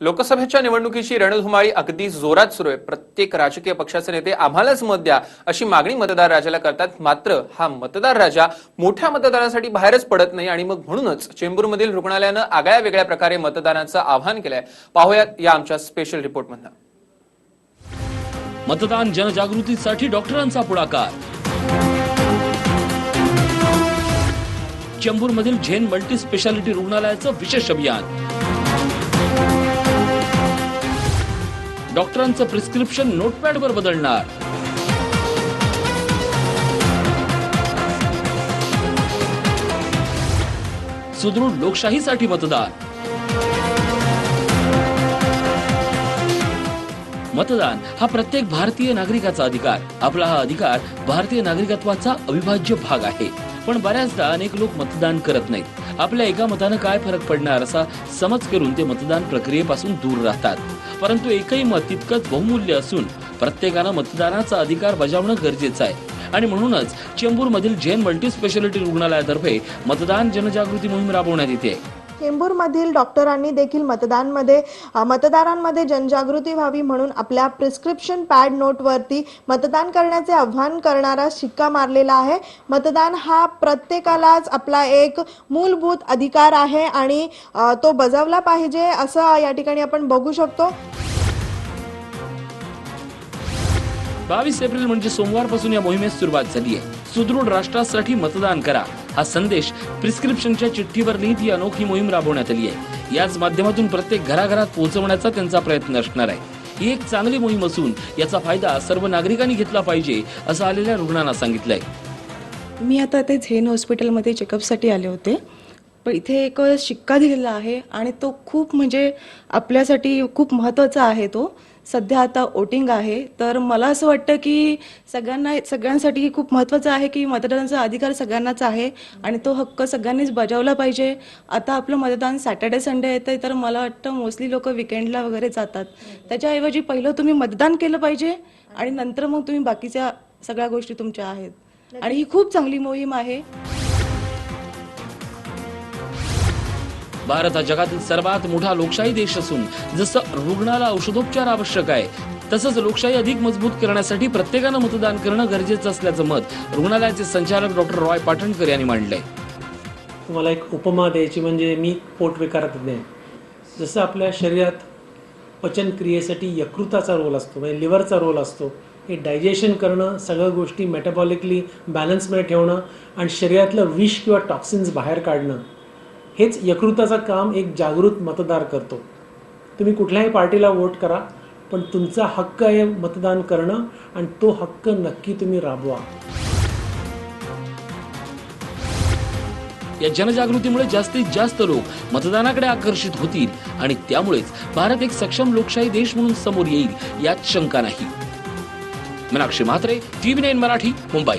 लोकसभेच्या निवडणुकीची रणधुमाळी अगदी जोरात सुरू आहे. प्रत्येक राजकीय पक्षाचे नेते आम्हालाच मत द्या अशी मागणी मतदार राजाला करतात. मात्र हा मतदार राजा मोठ्या मतदानासाठी बाहेरच पडत नाही आणि मग म्हणूनच चेंबूरमधील रुग्णालयानं आगळ्या वेगळ्या प्रकारे मतदानाचं आवाहन केलंय. पाहुयात या आमच्या स्पेशल रिपोर्टमधनं मतदान जनजागृतीसाठी डॉक्टरांचा पुढाकार. चेंबूरमधील झेन मल्टी स्पेशालिटी रुग्णालयाचं विशेष अभियान. डॉक्टरांचं प्रिस्क्रिप्शन नोटपॅडवर बदलणार. सुदृढ लोकशाहीसाठी मतदान. मतदान हा प्रत्येक भारतीय नागरिकाचा अधिकार. आपला हा अधिकार भारतीय नागरिकत्वाचा अविभाज्य भाग आहे. पण बऱ्याचदा अनेक लोक मतदान करत नाहीत. आपल्या एका मतानं काय फरक पडणार असा समज करून ते मतदान प्रक्रियेपासून दूर राहतात. परंतु एकही मत तितकंच बहुमूल्य असून प्रत्येकानं मतदानाचा अधिकार बजावणं गरजेचं आहे. आणि म्हणूनच चेंबूरमधील जैन मल्टी स्पेशालिटी रुग्णालयातर्फे मतदान जनजागृती मोहीम राबवण्यात येते. चेंबूरमधील डॉक्टरांनी देखील मतदानमध्ये मतदारांमध्ये जनजागृती व्हावी म्हणून आपल्या प्रिस्क्रिप्शन पॅड नोटवरती मतदान करण्याचे आव्हान करणारा शिक्का मारलेला आहे. मतदान हा प्रत्येकालाच आपला एक मूलभूत अधिकार आहे आणि तो बजावला पाहिजे असं या ठिकाणी आपण बघू शकतो. बावीस एप्रिल म्हणजे सोमवारपासून या मोहिमेस सुरुवात झाली आहे. सुदृढ राष्ट्रासाठी मतदान करा. हा संदेश प्रिस्क्रिप्शनच्या चिठ्ठीवर लिहित ही अनोखी मोहीम राबवण्यात आली आहे. याच माध्यमातून प्रत्येक घराघरात पोहोचवण्याचा त्यांचा प्रयत्न असणार आहे. ही एक चांगली मोहीम असून याचा फायदा सर्व नागरिकांनी घेतला पाहिजे असं आलेल्या रुग्णांना सांगितलंय. मी आता ते झेन हॉस्पिटलमध्ये चेकअपसाठी आले होते. पण इथे एक शिक्का दिलेला आहे आणि तो खूप म्हणजे आपल्यासाठी खूप महत्त्वाचा आहे तो. सध्या आता वोटिंग आहे. तर मला असं वाटतं की सगळ्यांना सगळ्यांसाठी खूप महत्त्वाचं आहे की मतदानाचा अधिकार सगळ्यांनाच आहे आणि तो हक्क सगळ्यांनीच बजावला पाहिजे. आता आपलं मतदान सॅटर्डे संडे येतं तर मला वाटतं मोस्टली लोक विकेंडला वगैरे जातात. त्याच्याऐवजी पहिलं तुम्ही मतदान केलं पाहिजे आणि नंतर मग तुम्ही बाकीच्या सगळ्या गोष्टी तुमच्या आहेत. आणि ही खूप चांगली मोहीम आहे. भारत हा जगातील सर्वात मोठा लोकशाही देश असून जसं रुग्णाला औषधोपचार आवश्यक आहे तसंच लोकशाही अधिक मजबूत करण्यासाठी प्रत्येकानं मतदान करणं गरजेचं असल्याचं मत रुग्णालयाचे संचालक डॉक्टर रॉय पाटणकर यांनी मांडलंय. तुम्हाला एक उपमा द्यायची म्हणजे मी पोटविकारातज्ञ आहे. जसं आपल्या शरीरात पचनक्रियेसाठी यकृताचा रोल असतो म्हणजे लिव्हरचा रोल असतो हे डायजेशन करणं सगळ्या गोष्टी मेटाबॉलिकली बॅलन्समध्ये ठेवणं आणि शरीरातलं विष किंवा टॉक्सिन्स बाहेर काढणं हेच यकृताचं काम एक जागृत मतदार करतो. तुम्ही कुठल्याही पार्टीला वोट करा पण तुमचा हक्क आहे मतदान करणं आणि तो हक्क नक्की तुम्ही राबवा. या जनजागृतीमुळे जास्तीत जास्त लोक मतदानाकडे आकर्षित होतील आणि त्यामुळेच भारत एक सक्षम लोकशाही देश म्हणून समोर येईल यात शंका नाही. Meenakshi Mhatre TV nine Marathi Mumbai.